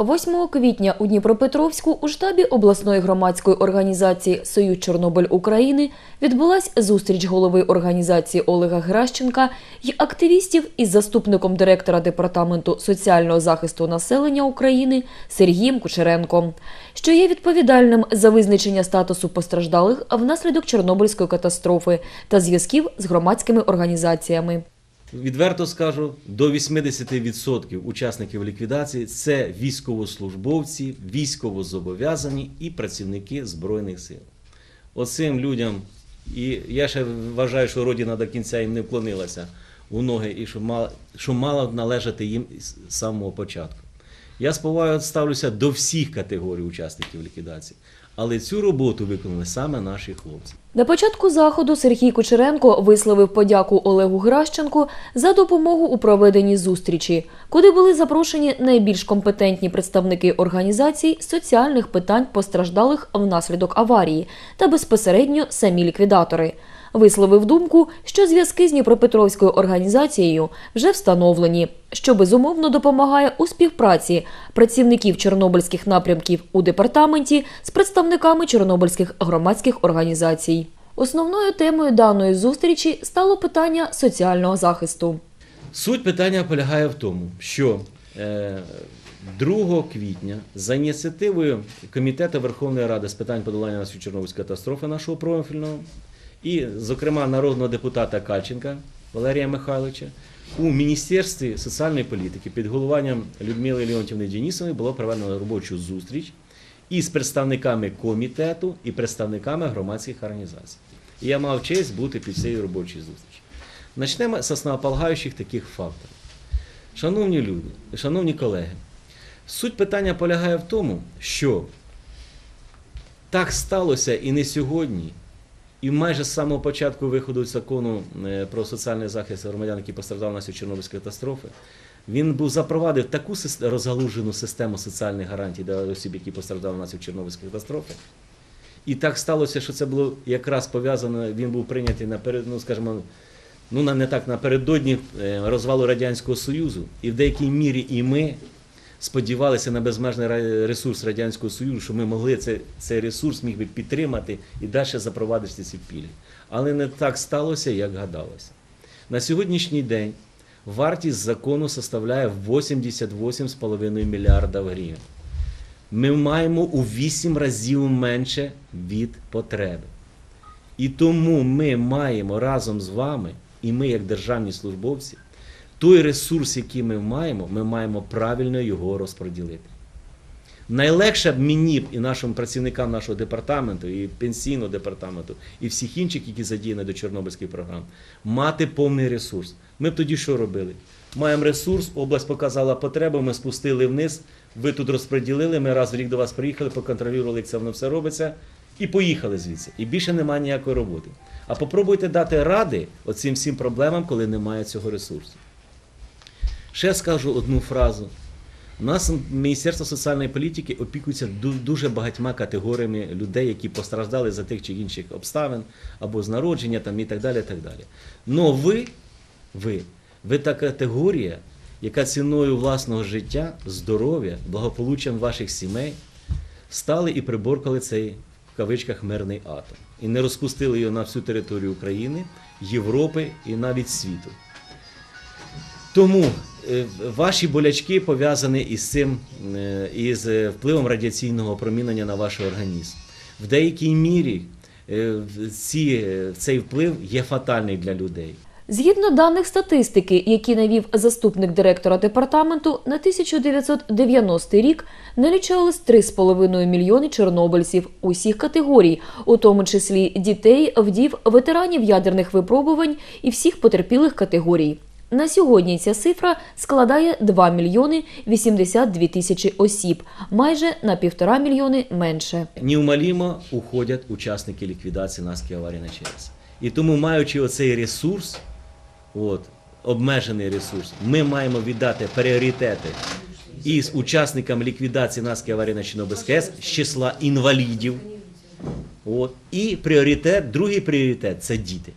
8 квітня у Дніпропетровську у штабі обласної громадської організації Союз Чорнобиль України відбулась зустріч голови організації Олега Гращенка й активістів із заступником директора департаменту соціального захисту населення України Сергієм Кучеренком, що є відповідальним за визначення статусу постраждалих внаслідок Чорнобильської катастрофи та зв'язків з громадськими організаціями. Відверто скажу, до 80% учасників ліквідації це військовослужбовці, військовозобов'язані і працівники Збройних сил. Оцим людям, і я ще вважаю, що Родина до кінця їм не вклонилася у ноги, і що мала, що мала належати їм з самого початку. Я з повагою ставлюся до всіх категорій учасників ліквідації, але цю роботу виконали саме наші хлопці. На початку заходу Сергій Кучеренко висловив подяку Олегу Гращенку за допомогу у проведенні зустрічі, куди були запрошені найбільш компетентні представники організацій соціальних питань постраждалих внаслідок аварії та безпосередньо самі ліквідатори. Висловив думку, що зв'язки з Дніпропетровською організацією вже встановлені, що безумовно допомагає у співпраці працівників чорнобильських напрямків у департаменті з представниками чорнобильських громадських організацій. Основною темою даної зустрічі стало питання соціального захисту. Суть питання полягає в тому, що е, 2 квітня за ініціативою Комітету Верховної Ради з питань подолання наслідків Чорнобильської катастрофи нашого профільного і, зокрема, народного депутата Кальченка Валерія Михайловича у Міністерстві соціальної політики під головуванням Людмили Леонтівни Денісової було проведено робочу зустріч із представниками комітету і представниками громадських організацій. І я мав честь бути під цією робочою зустрічі. Начнемо з основополагаючих таких факторів. Шановні люди, шановні колеги, суть питання полягає в тому, що так сталося і не сьогодні, і майже з самого початку виходу закону е, про соціальний захист громадян, які постраждали внаслідок Чорнобильської катастрофи, він був запровадив таку розгалужену систему соціальних гарантій для осіб, які постраждали внаслідок Чорнобильської катастрофи. І так сталося, що це було якраз пов'язано, він був прийнятий наперед, ну, скажімо, ну не так напередодні е, розвалу Радянського Союзу, і в деякій мірі і ми сподівалися на безмежний ресурс Радянського Союзу, що ми могли це, цей ресурс міг би підтримати і далі запровадити ці пільги. Але не так сталося, як гадалося. На сьогоднішній день вартість закону составляє 88,5 мільярда гривень. Ми маємо у 8 разів менше від потреби. І тому ми маємо разом з вами, і ми, як державні службовці, той ресурс, який ми маємо, ми маємо правильно його розподілити. Найлегше б мені і нашим працівникам нашого департаменту, і пенсійного департаменту, і всіх інших, які задіяні до Чорнобильської програми, мати повний ресурс. Ми б тоді що робили? Маємо ресурс, область показала потребу, ми спустили вниз, ви тут розподілили, ми раз в рік до вас приїхали, поконтролювали, як це воно все робиться, і поїхали звідси. І більше немає ніякої роботи. А попробуйте дати ради оцим всім проблемам, коли немає цього ресурсу. Ще скажу одну фразу. У нас Міністерство соціальної політики опікується дуже багатьма категоріями людей, які постраждали за тих чи інших обставин, або з народження там, і так далі. Так далі. Но ви, ви, ви та категорія, яка ціною власного життя, здоров'я, благополуччям ваших сімей стали і приборкали цей в кавичках мирний атом. І не розпустили його на всю територію України, Європи і навіть світу. Тому ваші болячки пов'язані із цим, е, із е, впливом радіаційного опромінення на ваш організм. В деякій мірі е, ці, е, цей вплив є фатальний для людей. Згідно даних статистики, які навів заступник директора департаменту, на 1990 рік налічувалось 3,5 мільйони чорнобильців усіх категорій, у тому числі дітей, вдів, ветеранів ядерних випробувань і всіх потерпілих категорій. На сьогодні ця цифра складає 2 мільйони 82 тисячі осіб, майже на півтора мільйони менше. Неумолімо уходять учасники ліквідації наслідків аварії на ЧАЕС. І тому, маючи оцей ресурс, от, обмежений ресурс, ми маємо віддати пріоритети із учасникам ліквідації наслідків аварії на Чорнобильській АЕС з числа інвалідів. От. І пріоритет, другий пріоритет це діти.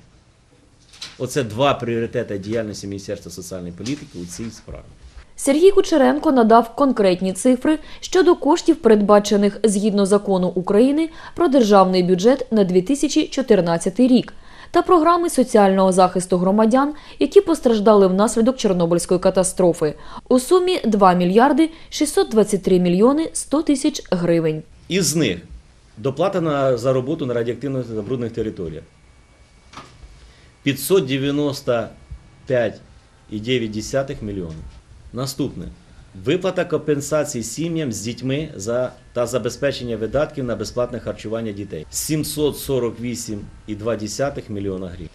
Оце два пріоритети діяльності Міністерства соціальної політики у цій справі. Сергій Кучеренко надав конкретні цифри щодо коштів, передбачених згідно закону України про державний бюджет на 2014 рік та програми соціального захисту громадян, які постраждали внаслідок Чорнобильської катастрофи, у сумі 2 мільярди 623 мільйони 100 тисяч гривень. Із них доплата на, за роботу на радіоактивних та забруднених територіях 595,9 мільйонів. Наступне. Виплата компенсацій сім'ям з дітьми за, та забезпечення видатків на безплатне харчування дітей 748,2 мільйона гривень.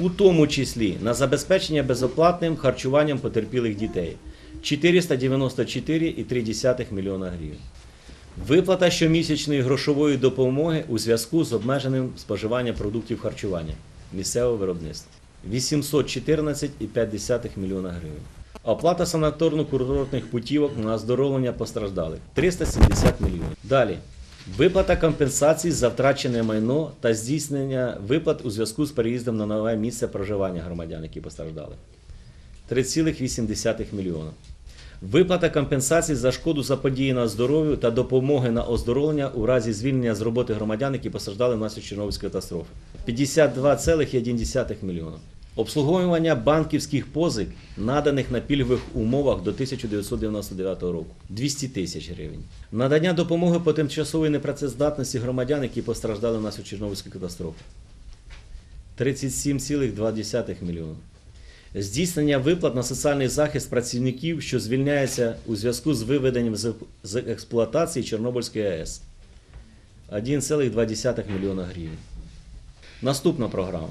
У тому числі на забезпечення безоплатним харчуванням потерпілих дітей 494,3 мільйона гривень. Виплата щомісячної грошової допомоги у зв'язку з обмеженим споживанням продуктів харчування місцевого виробництва 814,5 мільйона гривень. Оплата санаторно-курортних путівок на оздоровлення постраждалих 370 мільйонів. Далі. Виплата компенсацій за втрачене майно та здійснення виплат у зв'язку з переїздом на нове місце проживання громадян, які постраждали 3,8 мільйона. Виплата компенсацій за шкоду заподіяна здоров'ю та допомоги на оздоровлення у разі звільнення з роботи громадян, які постраждали внаслідок Чорнобильської катастрофи 52,1 мільйона. Обслуговування банківських позик, наданих на пільгових умовах до 1999 року 200 тисяч гривень. Надання допомоги по тимчасовій непрацездатності громадян, які постраждали внаслідок Чорнобильської катастрофи 37,2 мільйона. Здійснення виплат на соціальний захист працівників, що звільняються у зв'язку з виведенням з- експлуатації Чорнобильської АЕС 1,2 мільйона гривень. Наступна програма.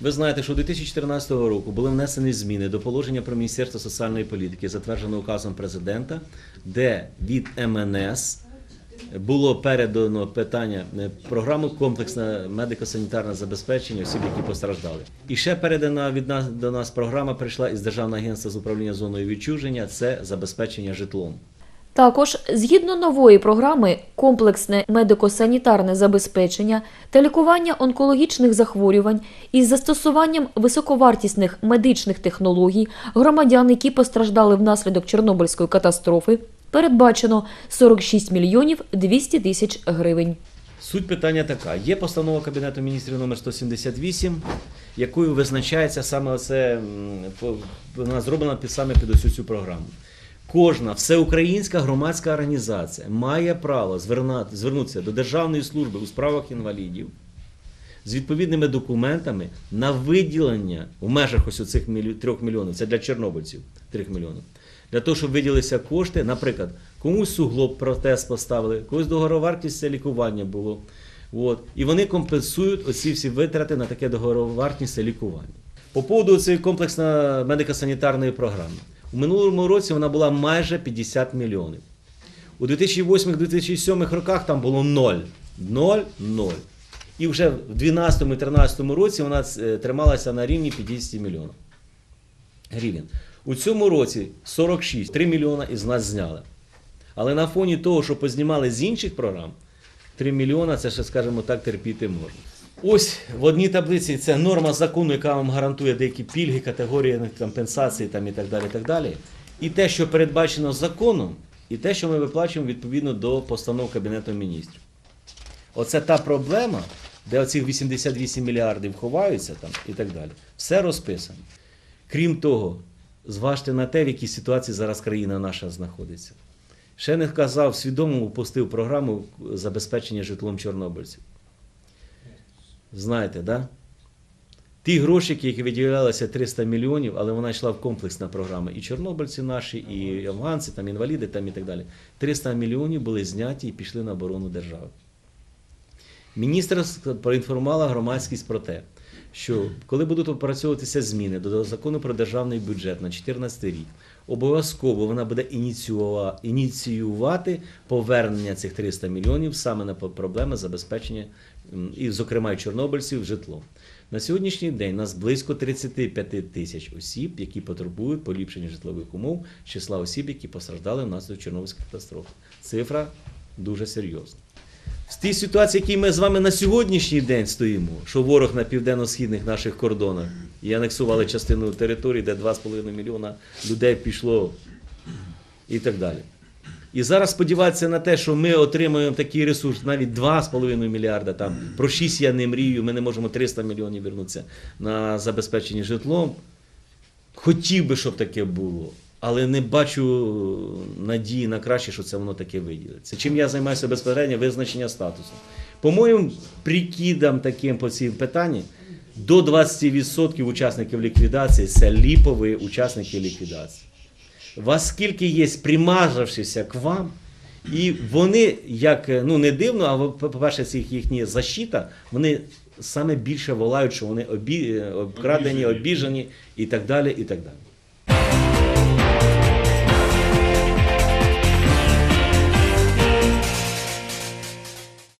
Ви знаєте, що 2014 року були внесені зміни до положення про Міністерство соціальної політики, затверджене указом президента, де від МНС було передано питання е, програму комплексне медико-санітарне забезпечення осіб, які постраждали. І ще передана від нас до нас програма прийшла із Державного агентства з управління зоною відчуження. Це забезпечення житлом. Також, згідно нової програми, комплексне медико-санітарне забезпечення та лікування онкологічних захворювань із застосуванням високовартісних медичних технологій громадян, які постраждали внаслідок Чорнобильської катастрофи, передбачено 46 мільйонів 200 тисяч гривень. Суть питання така: є постанова Кабінету міністрів номер 178, якою визначається саме по- вона зроблена під саме під ось цю програму. Кожна всеукраїнська громадська організація має право зверна- звернутися до Державної служби у справах інвалідів з відповідними документами на виділення в межах ось мілі- трьох мільйонів, це для чорнобильців 3 мільйонів, для того, щоб виділилися кошти, наприклад, комусь суглоб протез поставили, когось договоровартість це лікування було. От. І вони компенсують оці всі витрати на таке договоровартісне лікування. По поводу цієї комплексної медико-санітарної програми. У минулому році вона була майже 50 мільйонів. У 2008-2007 роках там було 0. 0, 0. І вже в 2012-2013 році вона е, трималася на рівні 50 мільйонів гривень. У цьому році 46, 3 мільйона із нас зняли. Але на фоні того, що познімали з інших програм, 3 мільйона це ще, скажімо так, терпіти можна. Ось в одній таблиці це норма закону, яка вам гарантує деякі пільги, категорії компенсації там, і так далі. І, так далі. і те, що передбачено законом, і те, що ми виплачуємо відповідно до постанов Кабінету міністрів. Оце та проблема, де оці 88 мільярдів ховаються там і так далі. Все розписано. Крім того, зважте на те, в якій ситуації зараз країна наша знаходиться. Ще не казав, свідомо упустив програму забезпечення житлом чорнобильців. Знаєте, да? Ті гроші, які виділялися 300 мільйонів, але вона йшла в комплексна програма. І чорнобильці наші, і афганці, там, інваліди там, і так далі. 300 мільйонів були зняті і пішли на оборону держави. Міністр проінформувала громадськість про те, що коли будуть опрацьовуватися зміни до закону про державний бюджет на 2014 рік, обов'язково вона буде ініціюва- ініціювати повернення цих 300 мільйонів саме на проблеми забезпечення, і, зокрема, чорнобильців житлом. На сьогоднішній день нас близько 35 тисяч осіб, які потребують поліпшення житлових умов, числа осіб, які постраждали внаслідок Чорнобильської катастрофи. Цифра дуже серйозна. В тій ситуації, в якій ми з вами на сьогоднішній день стоїмо, що ворог на південно-східних наших кордонах і анексували частину території, де 2,5 мільйона людей пішло і так далі. І зараз сподіватися на те, що ми отримаємо такий ресурс, навіть 2,5 мільярда, там, про 6 я не мрію, ми не можемо 300 мільйонів вернутися на забезпечення житлом. Хотів би, щоб таке було, але не бачу надії на краще, що це воно таке виділиться. Чим я займаюся безпосередньо визначення статусу. По моїм прикидам таким по цим питанні, до 20% учасників ліквідації це ліпові учасники ліквідації. Вас скільки є примазавшися к вам, і вони, як ну не дивно, а по-перше, це їхня защита, вони саме більше волають, що вони обі, е, обкрадені, обіжені і так далі. і так далі.